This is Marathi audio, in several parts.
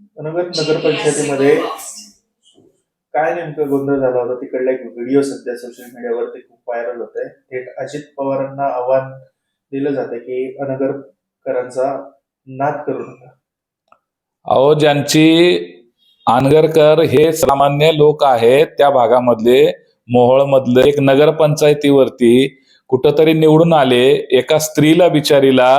नगर नगरपंचायतीमध्ये काय नेमकं गोंधळ झाला होता? तिकडला एक व्हिडिओ सध्या सोशल मीडियावरती खूप व्हायरल होत आहे थेट अजित पवारांना आव्हान दिलं जातं की अनगरकरांचा नाद करू नका. अहो ज्यांची आनगरकर हे सामान्य लोक आहेत त्या भागामधले मोहोळमधले एक नगरपंचायतीवरती कुठंतरी निवडून आले एका स्त्रीला बिचारीला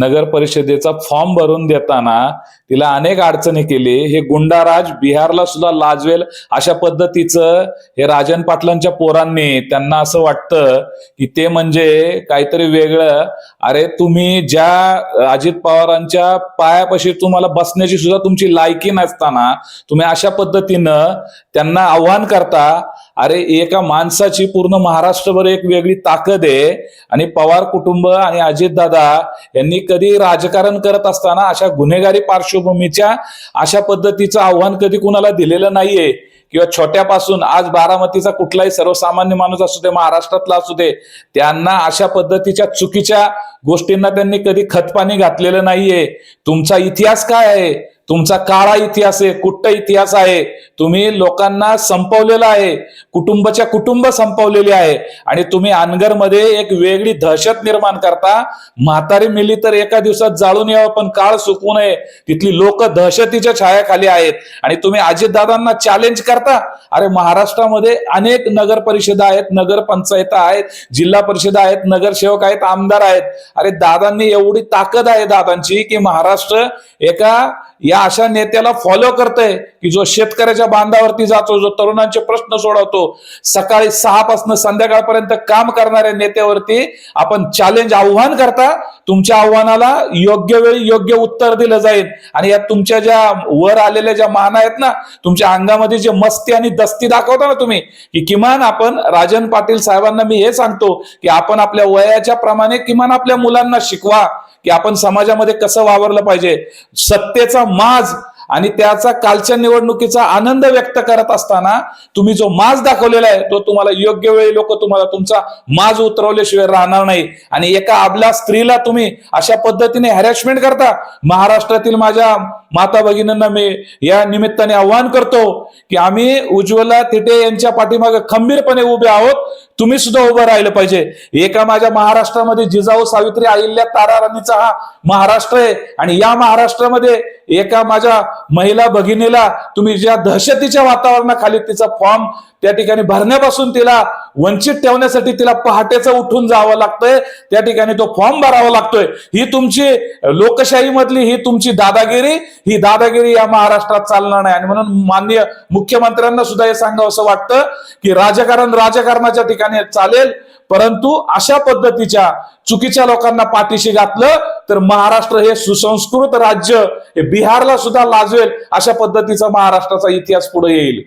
नगर परिषदेचा फॉर्म भरून देताना तिला अनेक अडचणी केली. हे गुंडाराज बिहारला सुद्धा लाजवेल अशा पद्धतीचं हे राजन पाटलांच्या पोरांनी त्यांना असं वाटतं की ते म्हणजे काहीतरी वेगळं. अरे तुम्ही ज्या अजित पवारांच्या पायापाशी तुम्हाला बसण्याची सुद्धा तुमची लायकी नसताना तुम्ही अशा पद्धतीनं त्यांना आव्हान करता. अरे एका माणसाची पूर्ण महाराष्ट्रभर एक वेगळी ताकद आहे. आणि पवार कुटुंब आणि अजितदादा यांनी कधी राजकारण करत असताना अशा गुन्हेगारी पार्श्वभूमीच्या अशा पद्धतीचं आव्हान कधी कुणाला दिलेलं नाहीये. किंवा छोट्यापासून आज बारामतीचा कुठलाही सर्वसामान्य माणूस असू दे महाराष्ट्रातला असू दे त्यांना अशा पद्धतीच्या चुकीच्या गोष्टींना त्यांनी कधी खतपाणी घातलेलं नाहीये. तुमचा इतिहास काय आहे? तुमचा काळा इतिहास आहे कुट्ट इतिहास आहे. तुम्ही लोकांना संपवलेला आहे कुटुंबाच्या कुटुंब संपवलेली आहे. आणि तुम्ही अनगरमध्ये एक वेगळी दहशत निर्माण करता. म्हातारी मिली तर एका दिवसात जाळून यावं पण काळ सुकवू नये. तिथली लोक दहशतीच्या छायाखाली आहेत. आणि तुम्ही अजितदादांना चॅलेंज करता. अरे महाराष्ट्रामध्ये अनेक नगर परिषदा आहेत नगर पंचायत आहेत जिल्हा परिषद आहेत नगरसेवक आहेत आमदार आहेत. अरे दादांनी एवढी ताकद आहे दादांची की महाराष्ट्र एका या अशा नेत्याला फॉलो करतंय. की जो शेतकऱ्याच्या बांधावरती जातो जो तरुणांचे प्रश्न सोडवतो सकाळी सहापासून संध्याकाळपर्यंत काम करणाऱ्या नेत्यावरती आपण चॅलेंज आव्हान करता तुमच्या आव्हानाला योग्य वेळी योग्य उत्तर दिलं जाईल. आणि यात तुमच्या ज्या वर आलेल्या ज्या मान आहेत ना तुमच्या अंगामध्ये जे मस्ती आणि दस्ती दाखवता ना तुम्ही की किमान आपण राजन पाटील साहेबांना मी हे सांगतो की आपण आपल्या वयाच्या प्रमाणे किमान आपल्या मुलांना शिकवा की आपण समाजामध्ये कसं वावरलं पाहिजे. सत्तेचा माज आणि त्याचा कालच्या निवडणुकीचा आनंद व्यक्त करत असताना तुम्ही जो माज दाखवलेला आहे तो तुम्हाला योग्य वेळी लोक तुम्हाला तुमचा माज उतरवल्याशिवाय राहणार नाही. आणि एका आबला स्त्रीला तुम्ही अशा पद्धतीने हॅरॅसमेंट करता. महाराष्ट्रातील माझ्या माता भगिनींना मी या निमित्ताने आव्हान करतो की आम्ही उज्ज्वला थिटे यांच्या पाठीमागे खंबीरपणे उभे आहोत. तुम्ही सुद्धा उभं राहिलं पाहिजे. एका माझ्या महाराष्ट्रामध्ये जिजाऊ सावित्री अहिल्या तारा राणीचा हा महाराष्ट्र आहे. आणि या महाराष्ट्रामध्ये एका माझ्या महिला भगिनीला तुम्ही ज्या दहशतीच्या वातावरणाखाली तिचा फॉर्म त्या ठिकाणी भरण्यापासून तिला वंचित ठेवण्यासाठी तिला पहाटेचं उठून जावं लागतंय. त्या ठिकाणी तो फॉर्म भरावा लागतोय. ही तुमची लोकशाही मधली ही तुमची दादागिरी ही दादागिरी या महाराष्ट्रात चालणार नाही. आणि म्हणून माननीय मुख्यमंत्र्यांना सुद्धा हे सांगावं असं वाटतं की राजकारण राजकारणाच्या ठिकाणी चालेल. परंतु अशा पद्धतीच्या चुकीच्या लोकांना पाठीशी घातलं तर महाराष्ट्र हे सुसंस्कृत राज्य हे बिहारला सुद्धा लाजवेल अशा पद्धतीचा महाराष्ट्राचा इतिहास पुढे येईल.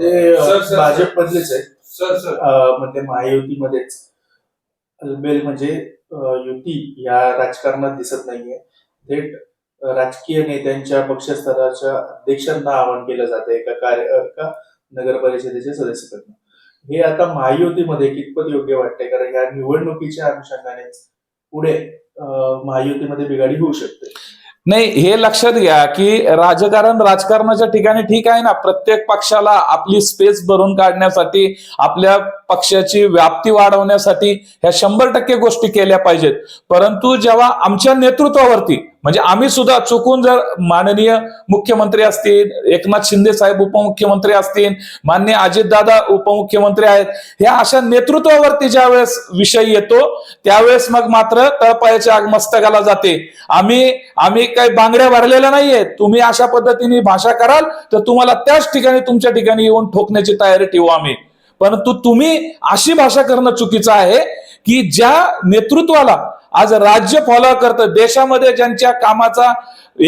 ते भाजपमधलेच आहे सर. म्हणजे महायुतीमध्येच. अलबेल म्हणजे युती या राजकारणात दिसत नाहीये. थेट राजकीय नेत्यांच्या पक्षस्तराच्या अध्यक्षांना आवाहन केलं जातं एका कार्य एका नगर परिषदेच्या सदस्यकडनं हे आता महायुतीमध्ये कितपत योग्य वाटतंय? कारण या निवडणुकीच्या अनुषंगानेच पुढे महायुतीमध्ये बिघाडी होऊ शकते. नाही हे लक्षात घ्या की राजकारण राजकारणाच्या ठिकाणी ठीक आहे ना. प्रत्येक पक्षाला आपली स्पेस भरून काढण्यासाठी आपल्या पक्षाची व्याप्ती वाढवण्यासाठी ह्या शंभर टक्के गोष्टी केल्या पाहिजेत. परंतु जेव्हा आमच्या नेतृत्वावरती म्हणजे आम्ही सुद्धा चुकून जर माननीय मुख्यमंत्री असतील एकनाथ शिंदे साहेब उपमुख्यमंत्री असतील मान्य अजितदादा उपमुख्यमंत्री आहेत ह्या अशा नेतृत्वावरती ज्यावेळेस विषय येतो त्यावेळेस मग मात्र तळपायाच्या आग मस्तकाला जाते. आम्ही आम्ही काही बांगड्या भरलेल्या नाहीये तुम्ही अशा पद्धतीने भाषा कराल तर तुम्हाला त्याच ठिकाणी तुमच्या ठिकाणी येऊन ठोकण्याची तयारी ठेवू आम्ही. परंतु तुम्ही अशी भाषा करणं चुकीचं आहे की ज्या नेतृत्वाला आज राज्य फॉलो करतं. देशामध्ये ज्यांच्या कामाचा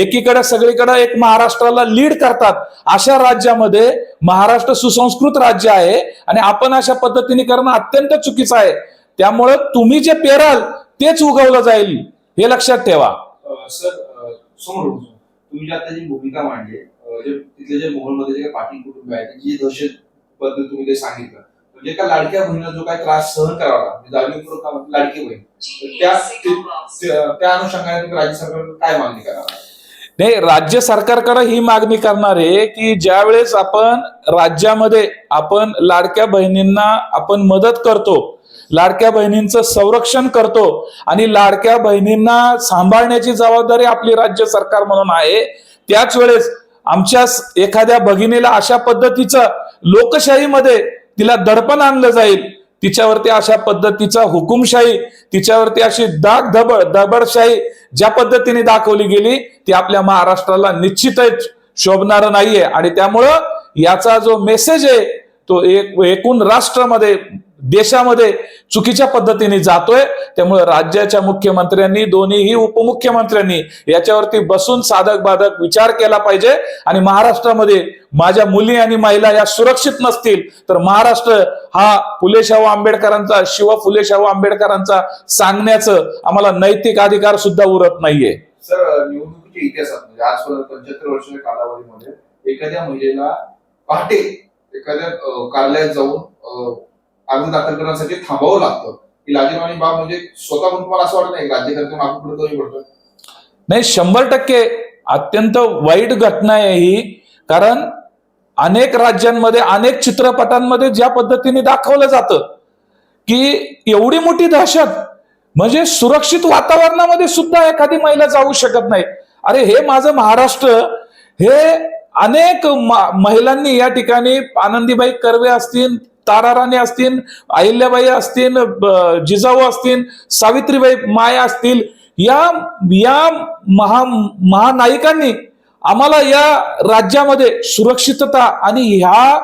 एकीकडे सगळीकडे एक महाराष्ट्राला लीड करतात अशा राज्यामध्ये महाराष्ट्र सुसंस्कृत राज्य आहे आणि आपण अशा पद्धतीने करणं अत्यंत चुकीचं आहे. त्यामुळं तुम्ही जे पेराल तेच उगवलं जाईल हे लक्षात ठेवा. सर समोर तुम्ही आता जी भूमिका मांडली तिथले जे मोहोळमध्ये जे काही पाटील कुटुंब आहे त्यांची जी दहशत बद्दल तुम्ही ते सांगितलं म्हणजे एका लाडक्या बहिणीला जो काही त्रास सहन करावा लागला म्हणजे जाणीवपूर्वक लाडकी बहीण. त्या त्या अनुषंगाने तुम्ही राज्य सरकारकडे काय मागणी करावा नाही राज्य सरकारकडे ही मागणी करणार आहे की ज्या वेळेस आपण राज्यामध्ये आपण लाडक्या बहिणींना आपण मदत करतो लाडक्या बहिणींचं संरक्षण करतो आणि लाडक्या बहिणींना सांभाळण्याची जबाबदारी आपली राज्य सरकार म्हणून आहे त्याच वेळेस आमच्या एखाद्या भगिनीला अशा पद्धतीचं लोकशाहीमध्ये तिला दडपण आणलं जाईल. तिच्यावरती अशा पद्धतीचा हुकुमशाही तिच्यावरती अशी दाग धबड दबडशाही ज्या पद्धतीने दाखवली गेली ती आपल्या महाराष्ट्राला निश्चितच शोभणार नाहीये. आणि त्यामुळं याचा जो मेसेज आहे तो एक एकूण राष्ट्रामध्ये देशामध्ये चुकीच्या पद्धतीने जातोय त्यामुळे राज्याच्या मुख्यमंत्र्यांनी दोन्हीही उपमुख्यमंत्र्यांनी याच्यावरती बसून साधक बाधक विचार केला पाहिजे. आणि महाराष्ट्रामध्ये माझ्या मुली आणि महिला या सुरक्षित नसतील तर महाराष्ट्र हा फुले शाहू आंबेडकरांचा शिव फुले शाहू आंबेडकरांचा सांगण्याचं आम्हाला नैतिक अधिकार सुद्धा उरत नाहीये. सर निवडणुकीच्या इतिहासात म्हणजे पंच्याहत्तर वर्षाच्या कालावधीमध्ये एखाद्या महिलेला पहाटे एखाद्या कार्यालयात जाऊन अर्ज दाखल करण्यासाठी थांबावं लागतं. ही लाजीरवाणी बाब म्हणजे स्वतः म्हणून तुम्हाला असं वाटत नाही राज्यकर्ते मागे पुढे कमी पडतो नाही शंभर टक्के अत्यंत वाईट घटना आहे ही. कारण अनेक राज्यांमध्ये अनेक चित्रपटांमध्ये ज्या पद्धतीने दाखवलं जातं की एवढी मोठी दहशत म्हणजे सुरक्षित वातावरणामध्ये सुद्धा एखादी महिला जाऊ शकत नाही. अरे हे माझं महाराष्ट्र हे अनेक महिलांनी या ठिकाणी आनंदीबाई कर्वे असतील ताराराणी असतील अहिल्याबाई असतील जिजाऊ असतील सावित्रीबाई माया असतील या या महा महानायिकांनी आम्हाला या राज्यामध्ये सुरक्षितता आणि ह्या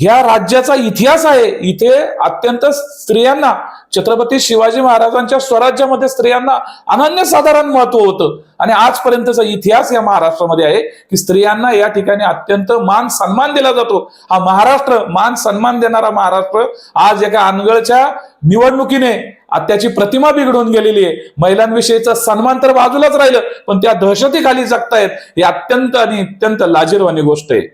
ह्या राज्याचा इतिहास आहे. इथे अत्यंत स्त्रियांना छत्रपती शिवाजी महाराजांच्या स्वराज्यामध्ये स्त्रियांना अनन्यसाधारण महत्त्व होतं. आणि आजपर्यंतचा इतिहास या महाराष्ट्रामध्ये आहे की स्त्रियांना या ठिकाणी अत्यंत मान सन्मान दिला जातो. हा महाराष्ट्र मान सन्मान देणारा महाराष्ट्र आज एका अनगळच्या निवडणुकीने त्याची प्रतिमा बिघडून गेलेली आहे. महिलांविषयीचा सन्मान तर बाजूलाच राहिलं पण त्या दहशतीखाली जगतायत. ही अत्यंत आणि अत्यंत लाजीरवाणी गोष्ट आहे.